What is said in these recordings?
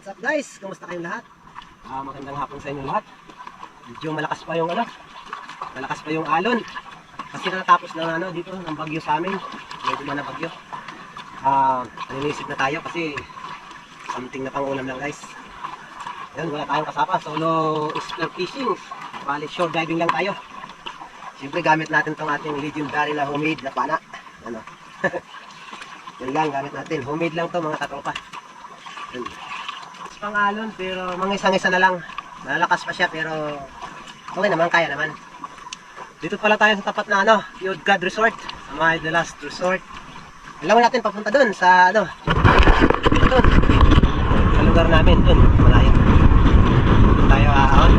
guys? Kumusta kayong lahat? Ah, magandang hapon sa inyo lahat. Medyo malakas pa yung ano, malakas pa yung alon. Kasi natapos ng ano dito ng bagyo sa amin. Medyo na bagyo. Ah, naninisip na tayo kasi something na pang-ulam lang guys. Yan, wala tayong kasama. Solo spear fishing. Bali, shore diving lang tayo. Siyempre gamit natin tong ating legendary na homemade na pana. Ano? Yan lang gamit natin. Homemade lang to mga katropa. Yan. Pangalon pero mga isang-isa na lang. Malalakas pa siya pero okay naman, kaya naman. Dito pala tayo sa tapat na ano, Yod God Resort. Sa mga The Last Resort. Alam natin papunta doon sa ano, doon. Sa lugar namin doon, malayo. Doon tayo aahon.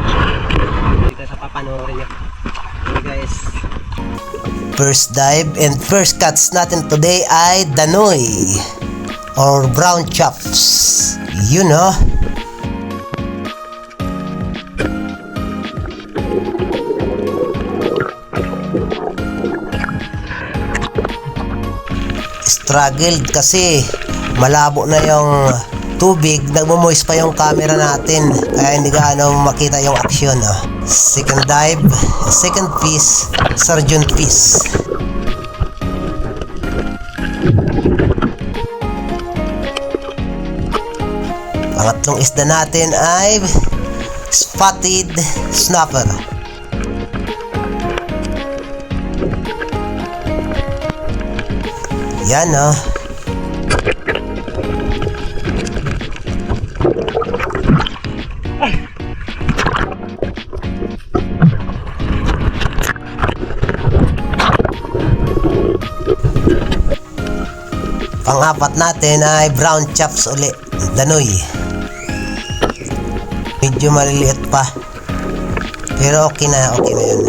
Dito sa papanoorin niyo. Okay guys. First dive and first cuts natin today ay Danoy or brown chops. You know. Struggled kasi malabo na yung tubig, nagmo-moist pa yung camera natin kaya hindi gaano makita yung aksyon. Oh. Second dive, second piece, surgeon piece. Pangatlong isda natin ay spotted snapper. Yan oh. Pang-apat natin ay brown chops uli. Danoy. Medyo maliliit pa. Pero okay na, okay na yun.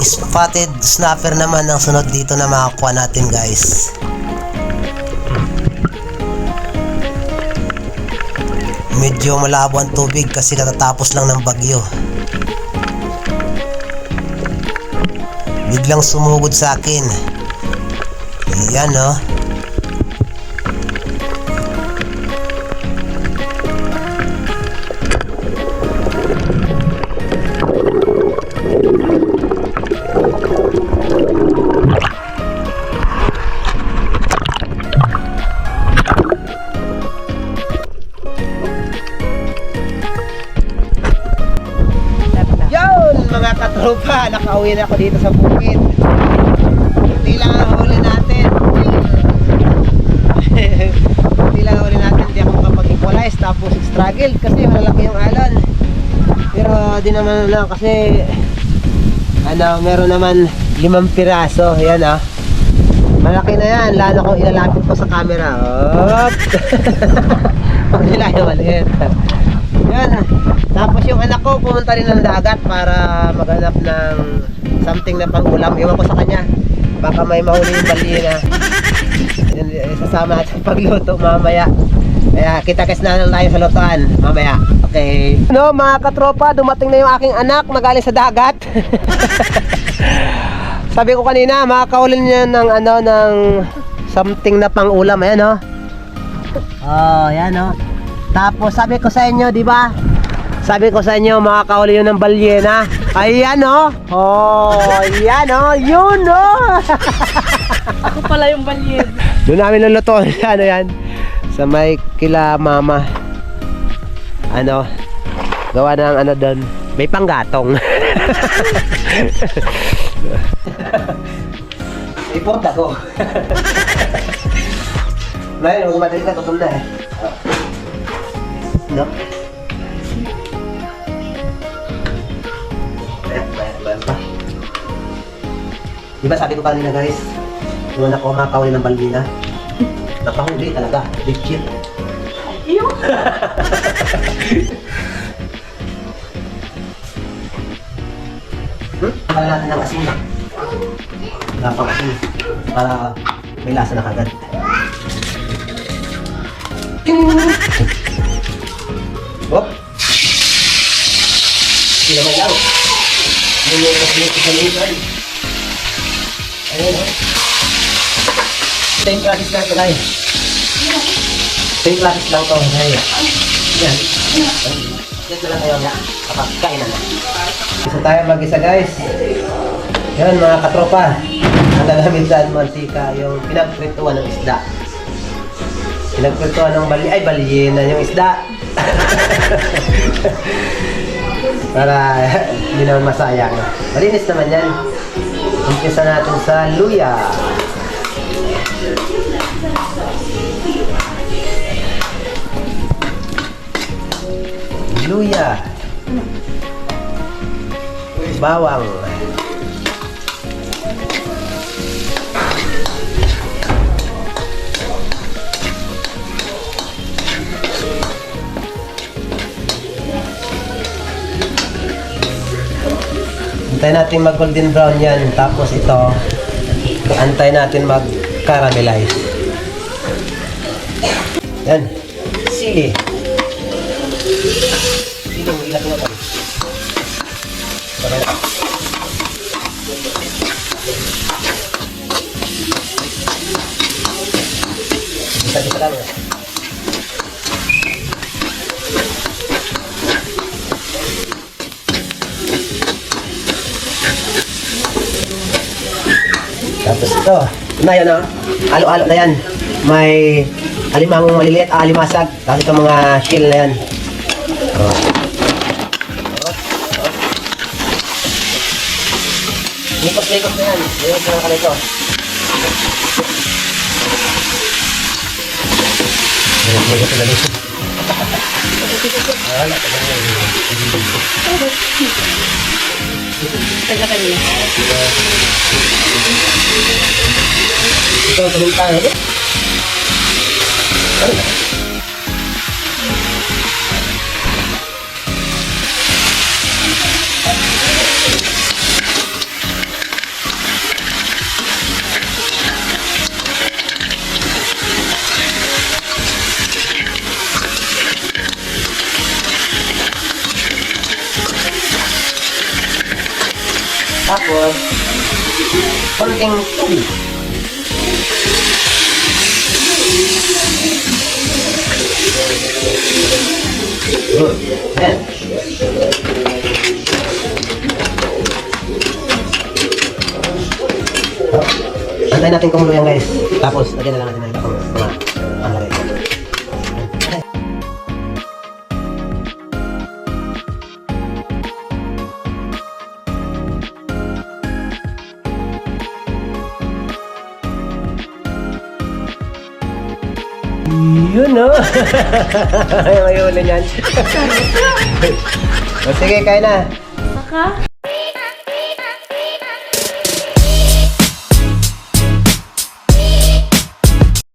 Spotted snapper naman ang sunod dito na makakuha natin guys. Medyo malabo ang tubig kasi katatapos lang ng bagyo. Biglang sumugod sa akin. Yan oh. Nakauwi na ako dito sa bukid. Hindi lang ang huli natin. Hindi lang ang huli natin, hindi ako makapag-equalize. Tapos struggle kasi malaki yung alon. Pero di naman na kasi ano, meron naman limang piraso. Yan ah. Malaki na yan, lalo kung ilalapit ko sa camera. Op! Pag nila yung maliit. Yan. Tapos yung anak ko pumunta rin ng dagat para maghanap ng something na pang-ulam. Iwan ko sa kanya. Baka may mahuli yung balina. Yun, Isasama natin pagluto mamaya. Kaya kita-kits na lang tayo sa lutuan mamaya. Okay. No, mga katropa, dumating na yung aking anak na galing sa dagat. Sabi ko kanina, makakaulin niya ng ano ng something na pang-ulam ayan oh. Oh, yan oh. Tapos sabi ko sa inyo, di ba? Sabi ko sa inyo, makakauli yun ng balyena. Ayan oh. Oh, yan oh. Yun oh. Ako pala yung balyin. Doon namin lulutuin. ano yan? Sa may kila mama. Ano? Gawa ng ano doon. May panggatong. Ipot ako. Ngayon, huwag madali na. Tutul na eh. No? Ayan, bayan, bayan pa. Di ba sabi ko kanina guys, yung anak ko makakawin ng balbina. Napahuli talaga. Legit. Iyo. Hmm? Natin ng asin. Wala pang asin. Para may lasa na kagad. Hop. Hindi naman lang. Hindi mo kasi yung kasalitan. Ayun, oh. Same practice lang ito, guys. Same practice lang ito, guys. Yan. Dito lang kayo na. Kapag kain na. Isa tayo mag-isa, guys. Yan, mga katropa. Ang gagamit sa mantika, yung pinagprituan ng isda. Pinagprituan ng bali, ay balyin na yung isda. Para hindi naman masayang. Malinis naman yan. Umpisa natin sa luya. Luya. Bawang. Antay natin mag golden brown yan. Tapos ito, antay natin mag caramelize. Yan. Sili. Sili, mo ilat nga tayo. Para Isa-isa lang. Tapos ito, na yan ah. Alo-alo na yan. May alimangong maliliit, ah, alimasag. Tapos itong mga shell na yan. Oh. Likot-likot na yan. Likot na kalito. Likot na kalito. Wala, Taga kanina. Ito, tuloy tayo. Ano konting tubig. Good. Yan. Oh. Antayin natin kumulo yan guys. Tapos, lagyan na lang natin Yun no. May huli niyan. o sige, kain na. Saka?